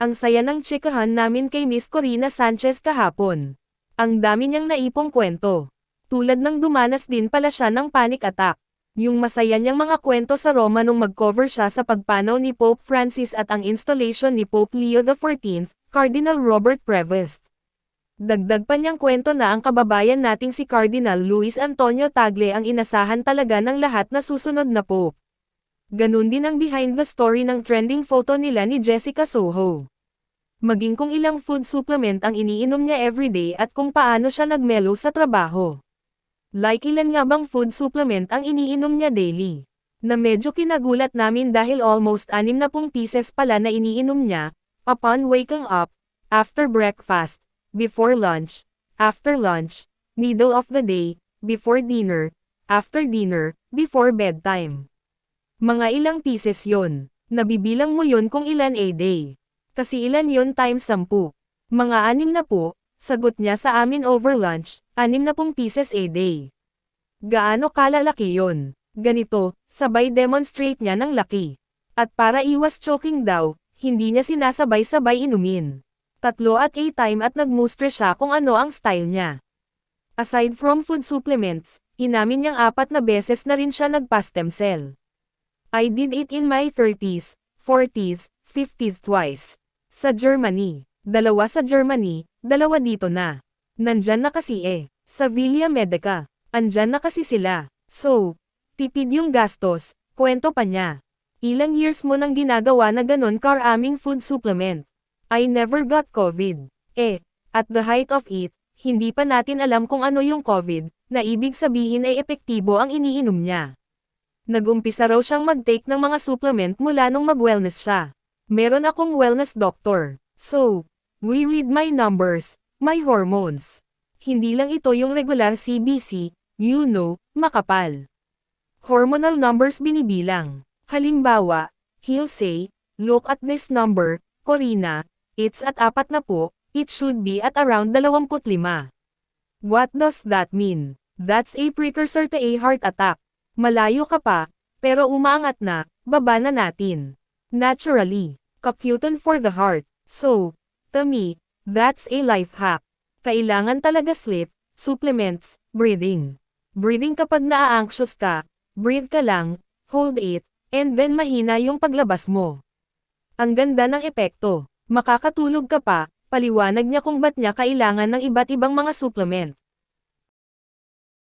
Ang saya ng chikahan namin kay Miss Corina Sanchez kahapon. Ang dami niyang naipong kwento. Tulad ng dumanas din pala siya ng panic attack. Yung masaya niyang mga kwento sa Roma nung mag-cover siya sa pagpanaw ni Pope Francis at ang installation ni Pope Leo XIV, Cardinal Robert Prevost. Dagdag pa niyang kwento na ang kababayan nating si Cardinal Luis Antonio Tagle ang inasahan talaga ng lahat na susunod na Pope. Ganun din ang behind the story ng trending photo nila ni Jessica Soho. Maging kung ilang food supplement ang iniinom niya everyday at kung paano siya nagmelo sa trabaho. Like ilan nga bang food supplement ang iniinom niya daily. Na medyo kinagulat namin dahil almost 60 pieces pala na iniinom niya, upon waking up, after breakfast, before lunch, after lunch, middle of the day, before dinner, after dinner, before bedtime. Mga ilang pieces yon. Nabibilang mo yon kung ilan a day. Kasi ilan yon times 10. Mga anim na po, sagot niya sa amin over lunch, anim na pong pieces a day. Gaano kalalaki yon? Ganito, sabay demonstrate niya ng laki. At para iwas choking daw, hindi niya sinasabay-sabay inumin. Tatlo at a time at nagmustre siya kung ano ang style niya. Aside from food supplements, inamin niyang apat na beses na rin siya nagpa-stem cell. I did it in my 30s, 40s, 50s twice. Sa Germany. Dalawa sa Germany, dalawa dito na. Nandyan na kasi eh. Sa Villa Medica. Andyan na kasi sila. So, tipid yung gastos, kwento pa niya. Ilang years mo nang ginagawa na ganon karaming food supplement. I never got COVID. Eh, at the height of it, hindi pa natin alam kung ano yung COVID, na ibig sabihin ay epektibo ang iniinom niya. Nagumpisa raw siyang mag-take ng mga supplement mula nung mag-wellness siya. Meron akong wellness doctor. So, we read my numbers, my hormones. Hindi lang ito yung regular CBC, you know, makapal. Hormonal numbers binibilang. Halimbawa, he'll say, look at this number, Corina, it's at apat na po, it should be at around 25. What does that mean? That's a precursor to a heart attack. Malayo ka pa, pero umaangat na, baba na natin. Naturally, kakyutan for the heart. So, to me, that's a life hack. Kailangan talaga sleep, supplements, breathing. Breathing kapag naa-anxious ka, breathe ka lang, hold it, and then mahina yung paglabas mo. Ang ganda ng epekto. Makakatulog ka pa, paliwanag niya kung ba't niya kailangan ng iba't ibang mga supplement.